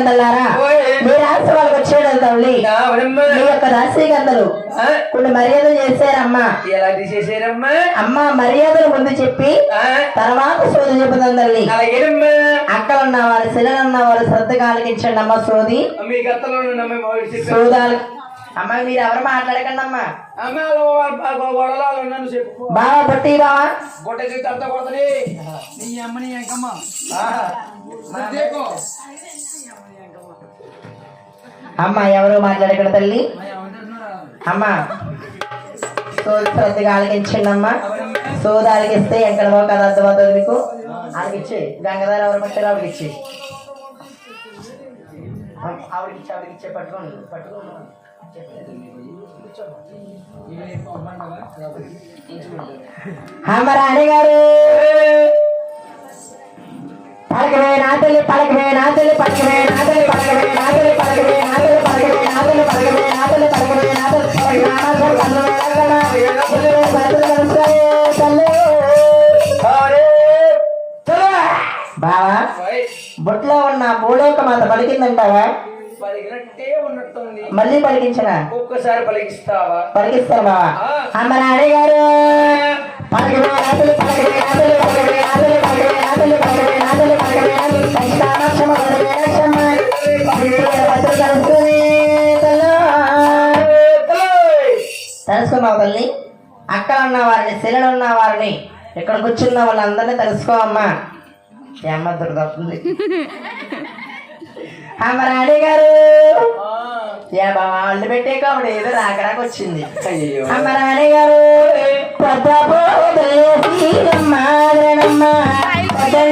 గంధలారా మీ రాశి వాళ్ళకి వచ్చాడు తల్లి. మీ యొక్క రాశి గంధలు కొన్ని మర్యాదలు చేశారమ్మా. ఎలాంటి చేశారమ్మా? అమ్మా మర్యాదలు ముందు చెప్పి తర్వాత సోది చెబుతాం తల్లి. అక్కలు ఉన్న వాళ్ళు శిలలు ఉన్న వాళ్ళు శ్రద్ధగా ఆలకించండి అమ్మా సోది. సోదాలు. అమ్మా మీరు ఎవరు మాట్లాడకండి అమ్మా. బావా బొట్టి బావా. బొట్టి నీ అమ్మని ఎంకమ్మా అమ్మ ఎవరు మాట్లాడకండి తల్లి? అమ్మ సోది శ్రద్ధగా ఆలకించండి అమ్మ సోది ఆలకిస్తే ఎక్కడ కదా అర్థమవుతుంది మీకు? ఆలకిచ్చి గంగధార ఎవరు పట్టారు ఆవిడకిచ్చి ఆవిడకిచ్చి ఆవిడకిచ్చే పట్టుకోండి పట్టుకోండి. అమ్మ రాణి గారు! పలకవే నా తల్లి పలకవే నా తల్లి పలకవే నా తల్లి పలకవే నా తల్లి పలకవే నా తల్లి పలకవే నా తల్లి పలకవే నా తల్లి పలకవే నా తల్లి పలకవే నా తల్లి పలకవే బావా బొట్లో ఉన్న భూలోక మాత పలికిందంటావా మళ్ళీ పలికించనా ఒక్కసారి పలికిస్తావా పలికిస్తారు బావా అమ్మ నాడే గారు పలకవే నా తెలుసుకోమా అక్కడ ఉన్న వారిని శిలను ఉన్న వారిని ఇక్కడ కూర్చున్న వాళ్ళందరినీ తెలుసుకోమ్మా. ఏమ్మ దొరుకుతుంది అమ్మరాణి గారు. ఏ బాబా వాళ్ళు పెట్టే కాబట్టి ఏదో రాకడానికి వచ్చింది. అమ్మరాణి గారు. పెద్ద మాదరణమ్మ పెద్ద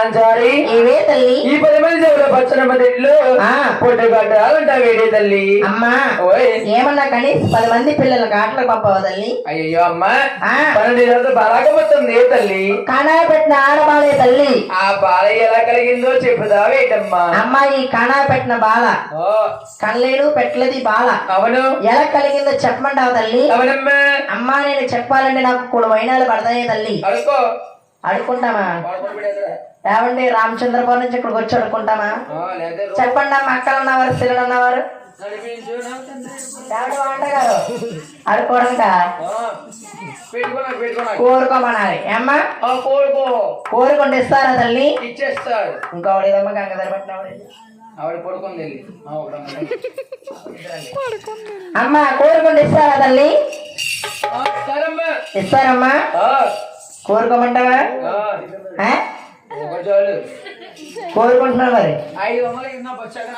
నాంచారి ఏవే తల్లి? ఈ పది మంది చెవుల పచ్చనమ్మ తిట్లు. పొట్టు కట్టాలంట వేడి తల్లి? అమ్మా. ఏమన్నా కనీసం పది మంది పిల్లలకు ఆటలకు పంపవా తల్లి? అయ్యో అమ్మ. పన్నెండు రోజులు బాలాకపోతుంది ఏ తల్లి? కణా పెట్టిన ఆడబాలే తల్లి. ఆ బాల ఎలా కలిగిందో చెప్పుదా వేటమ్మా అమ్మా ఈ కణా పెట్టిన బాల. కళ్ళేడు పెట్టలేదు బాల. అవును. ఎలా కలిగిందో చెప్పమంటావు తల్లి? అవునమ్మా. అమ్మా నేను చెప్పాలంటే నాకు కొన్ని వైనాలు పడతాయి తల్లి. అడుకో అడుకుంటామా ఏమండి రామచంద్రపురం నుంచి ఇక్కడికి వచ్చి అడుకుంటామా లేదా చెప్పండి అమ్మ అక్కలు ఉన్నవారు పిల్లలు ఉన్నవారు వంటగారు. అడుకోవడంక కోరుకోమనాలి ఏమ్మా? కోరుకో. కోరుకుంటే ఇస్తారా తల్లి? ఇచ్చేస్తాడు ఇంకోటి ఏదమ్మా గంగధర అన్నాడు. అమ్మ కోరుకుంటే ఇస్తారా తల్లి. ఇస్తారమ్మా? కోరుకోమంటావా? కోరుకుంటున్నావు మరి? ఐదు వందలకి నా వచ్చాక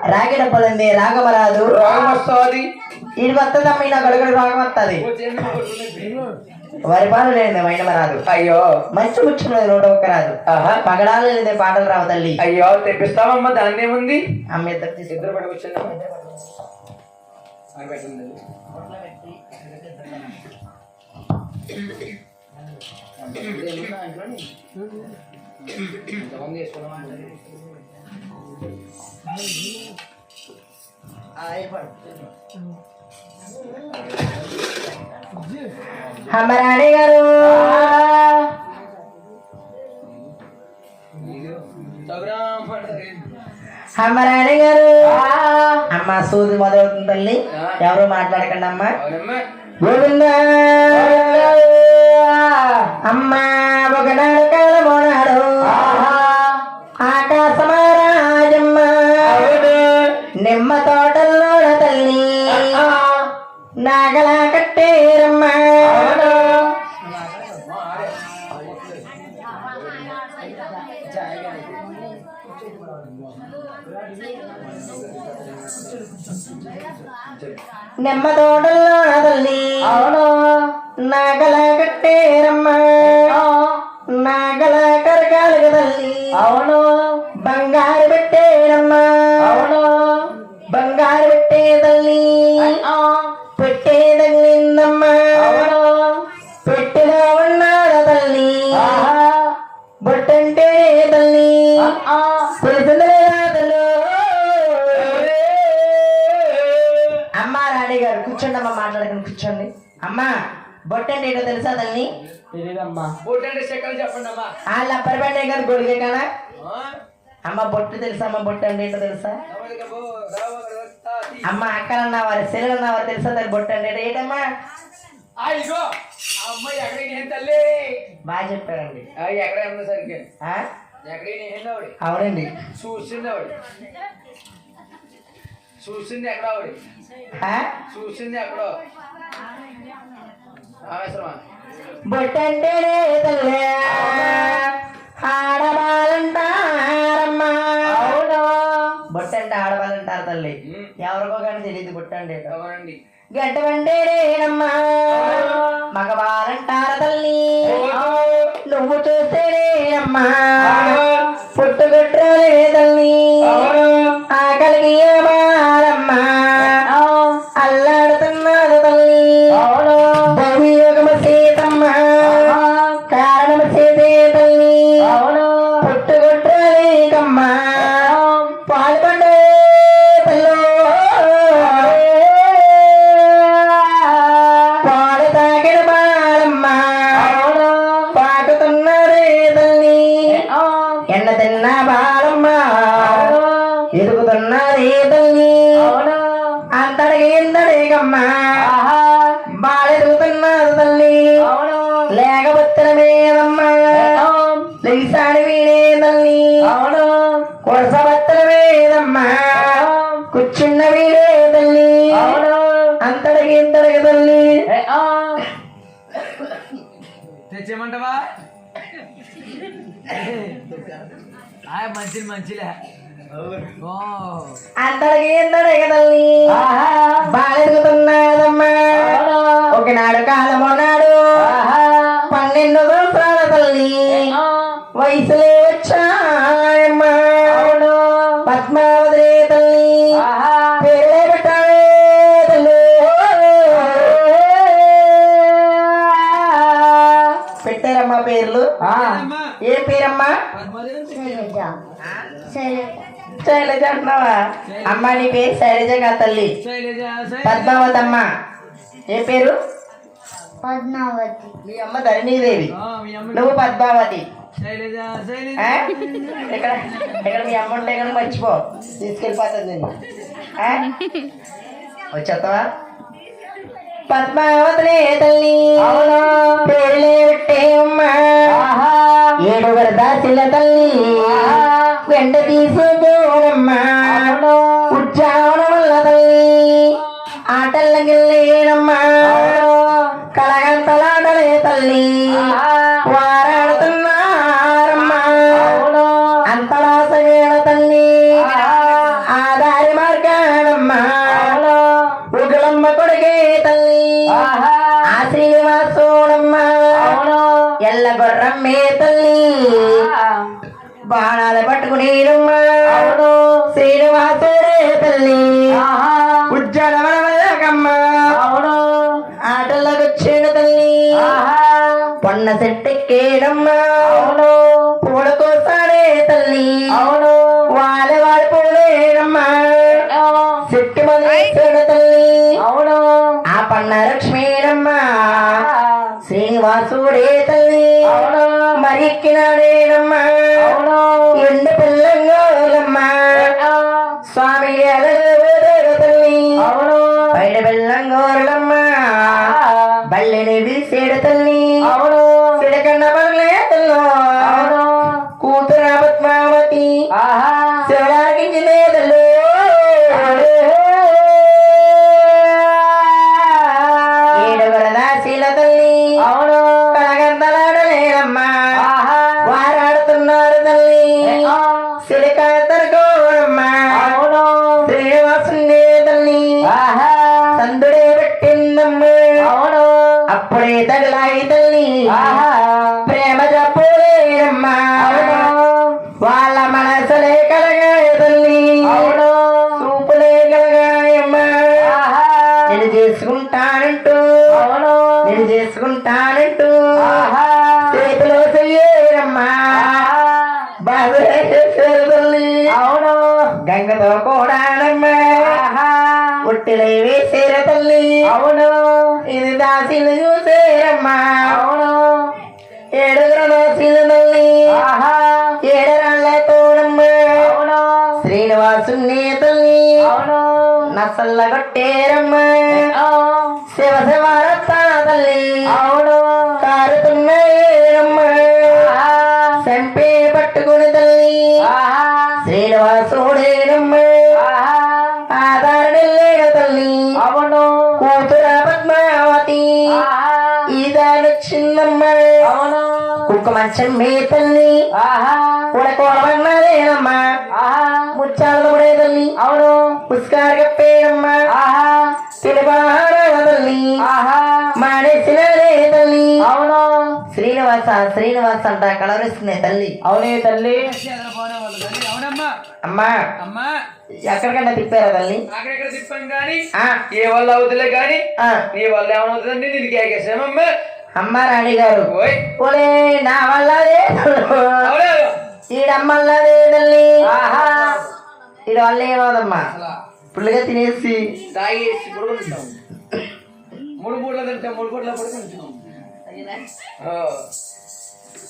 గారు రాగి డబ్బులుంది రాగమరాదు. రోగం వస్తుంది ఇది వస్తుందమ్మ ఈయన గడుగుడు రోగం వస్తుంది వరి పాలు లేనిదే మైనమ రాదు. అయ్యో. మంచి ముచ్చిన నూట ఒక్క రాదు. ఆహా. పగడాలు లేనిదే పాటలు రావు తల్లి. అయ్యో తెప్పిస్తామమ్మా దాన్ని ఏముంది? అమ్మ ఇద్దరు తీసుకు. ఇద్దరు పట్టుకొచ్చిందమ్మా అది గారు. అమ్మ గారు. అమ్మ సూది మొదలవుతుంది తల్లి. ఎవరు మాట్లాడకండి అమ్మ? అవునమ్మా గోవింద. అమ్మ ఒకనాడు కాలమోనాడు. నిమ్మ తోటల్లోన తల్లి అవును నాగల కట్టేరమ్మ నాగల కరకాలు తల్లి అవును బంగారు గారు కూర్చోండి అమ్మ మాట్లాడకండి కూర్చోండి. అమ్మా బొట్టంటే ఏంటో తెలుసా తల్లి? చెక్కలు చెప్పండి అమ్మా. ఆ గారు గొడిగే కానా? అమ్మ బొట్టు తెలుసా? అమ్మ బొట్టు అంటే ఏంటో తెలుసా. అమ్మ అక్కలన్న వారి సెలవున్న వారు తెలుసా దాని బొట్టు అంటే ఏంటో? ఏంటమ్మా? తల్లి? బాగా చెప్పారండి ఆ, ఎక్కడ ఆవిడ అవునండి. చూసింది చూసింది ఎక్కడ ఆవిడ? చూసింది ఎక్కడో? బొట్టంటే తల్లి. ఆడవాలంటారమ్మా బొట్టంటే ఆడవాళ్ళు అంటారు తల్లి. ఎవరికో కానీ తెలియదు పుట్టండి ఎవరండి? గంట వండేనేనమ్మా మగవారంటారు తల్లి. నువ్వు చూస్తేనేనమ్మా పుట్టుగొట్టలే తల్లి. ఆకలికి తెచ్చేయమంటావా? మంచిది మంచిలే అంతడికి బాలెదుగుతున్నదమ్మా ఒకనాడు కాలమన్నాడు. పన్నెండు సంవత్సరాల తల్లి. వయసులే శైలజ. అంటున్నావా? అమ్మా నీ పేరు శైలజ కా తల్లి. శైలజ పద్మావతమ్మ. ఏ పేరు? పద్మావతి. మీ అమ్మ ధరణీదేవి. ఆ, మీ అమ్మ. నువ్వు పద్మావతి. శైలజ శైలజ. ఆ? ఇక్కడ ఇక్కడ మీ అమ్మ ఉంటే కనుక మర్చిపో. తీసుకెళ్ళిపోతుంది నేను? వచ్చేస్తావా పద్మావతిలే తల్లి. పేరులే పెట్టే అమ్మా. ఏడుగురు దాసిల తల్లి. వెంట తీసుకోనమ్మా ఉచ్చావణ వల్ల తల్లి ఆటల్లగిల్లేనమ్మా కలగంతలాడలే తల్లి శ్రీనివాసుడే తల్లి మరిక్కినాడేనమ్మా ఎండు గంగతో ఉట్టిలై వేసేర తల్లి. ఇది దాసిలు చూసేరమ్మా. ఏడుగురు దాసిలు తల్లి. ఏడరాళ్ళ తోడమ్మా. శ్రీనివాసుని తల్లి. నసల్ల కొట్టేరమ్మా. శివ శివారత్త తల్లి. కారుతున్నాయేరమ్మా పట్టుకుని తల్లి శ్రీనివాసుడేనమ్మా ఆధారణ తల్లి కూతుర పద్మావతి ఈదానొచ్చిందమ్మా కుక్కమంచం మీ తల్లి కూడకూడమన్నదేనమ్మా ముచ్చాలతో కూడా తల్లి అవును పుష్కార కప్పేయమ్మ ఆహా తిరుపాడ తల్లి ఆహా శ్రీనివాస శ్రీనివాస అంట కలవరిస్తుంది తల్లి. అవునే తల్లి. అవునమ్మా. అమ్మా. అమ్మా. ఎక్కడికన్నా తిప్పారా తల్లి? అక్కడెక్కడ తిప్పాం కానీ ఆ. ఏ వల్ల అవుతులే కానీ ఆ, నీ వల్ల ఏమవుతుందండి? నేను కేకేసామమ్మా అమ్మ. రాణి గారు. ఓయ్. ఓలే నా అవునా? ఈడమ్మల్లదే తల్లి. ఆహా. ఈడ వల్ల ఏమవుదమ్మా? పుల్లిగా తినేసి. తాగేసి మూడు పూట్ల తింటాం మూడు పూట్ల పడుకుంటాం.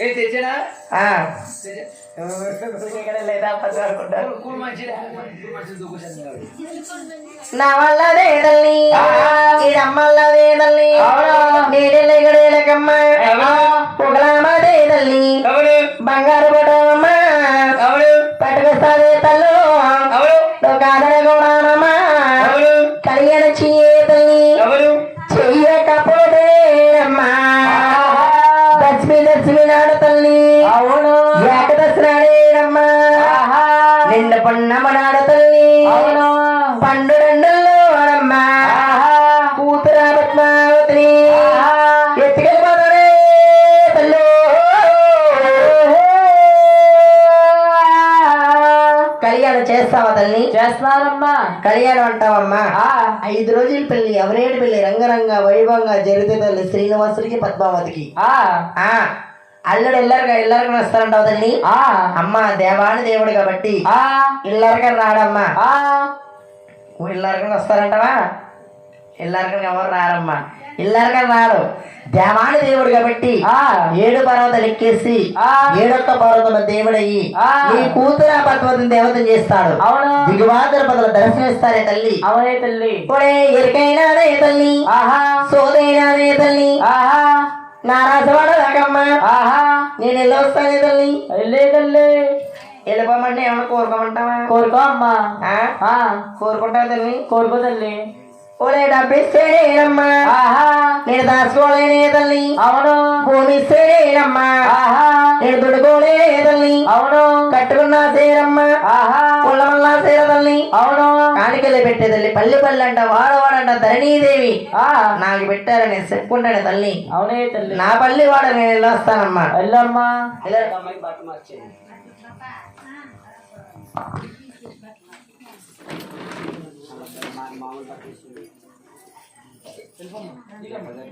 ఏ. నా తల్లి అవును బంగారు అవును పట్టుకొస్తాదే తల్లు కాదన కూడా అవును కళ్యాణం అంటావమ్మా? ఆ. ఐదు రోజుల పెళ్ళి ఎవరేడు పెళ్ళి రంగరంగ వైభవంగా జరిగితే తల్లి శ్రీనివాసుడికి పద్మావతికి. ఆ. ఆ. అల్లుడు ఇల్లరుగా ఇల్లరుగా వస్తారంటావు తల్లి? ఆ. అమ్మ దేవాని దేవుడు కాబట్టి. ఆ. ఇల్లరుగా రాడమ్మా. ఆ. ఇల్లరుగా వస్తారంటావా? ఇల్లరుగా ఎవరు రారమ్మా? ఇల్లరుగా రాడు దేవాని దేవుడు కాబట్టి ఆ. ఏడు పర్వతాలు ఎక్కేసి ఆ. ఏడొక్క పర్వతం దేవుడయ్యి ఆ. నీ కూతుర పద్మతిని దేవతను చేస్తాడు. అవును. దిగువాదర పదలు దర్శనమిస్తారే తల్లి? అవునే తల్లి. ఒరే ఎరికైనాదే తల్లి? ఆహా. సోదైనాదే తల్లి? ఆహా. రాకమ్మ. ఆహా. నేను వెళ్ళి వస్తానే తల్లి? వెళ్ళే తల్లి. వెళ్ళిపోమంటే ఏమన్నా కోరుకోమంటావా? కోరుకో అమ్మా. ఆ? ఆ. కోరుకుంటావా తల్లి? కోరుకో తల్లి. ఓలే డబ్బిస్తేనేనమ్మా ఆహా. నేను దాచుకోలేనే తల్లి. అవును. భూమి ఇస్తేనేనమ్మా ఆహా. నేను దుడుకోలేనే తల్లి. అవును. కట్టుకున్నా సేరమ్మా. ఆహా. పుల్లమల్లా సేర తల్లి. అవును. కాணிకలు పెట్టే తల్లి. పల్లి పల్లి అంట వాడవాడంట ధరణీదేవి. ఆ నాకు పెట్టారని చెప్పుకుంటాను తల్లి. అవునే తల్లి. నా పల్లి వాడ నేను వెళ్ళి వస్తానమ్మా వెళ్ళమ్మా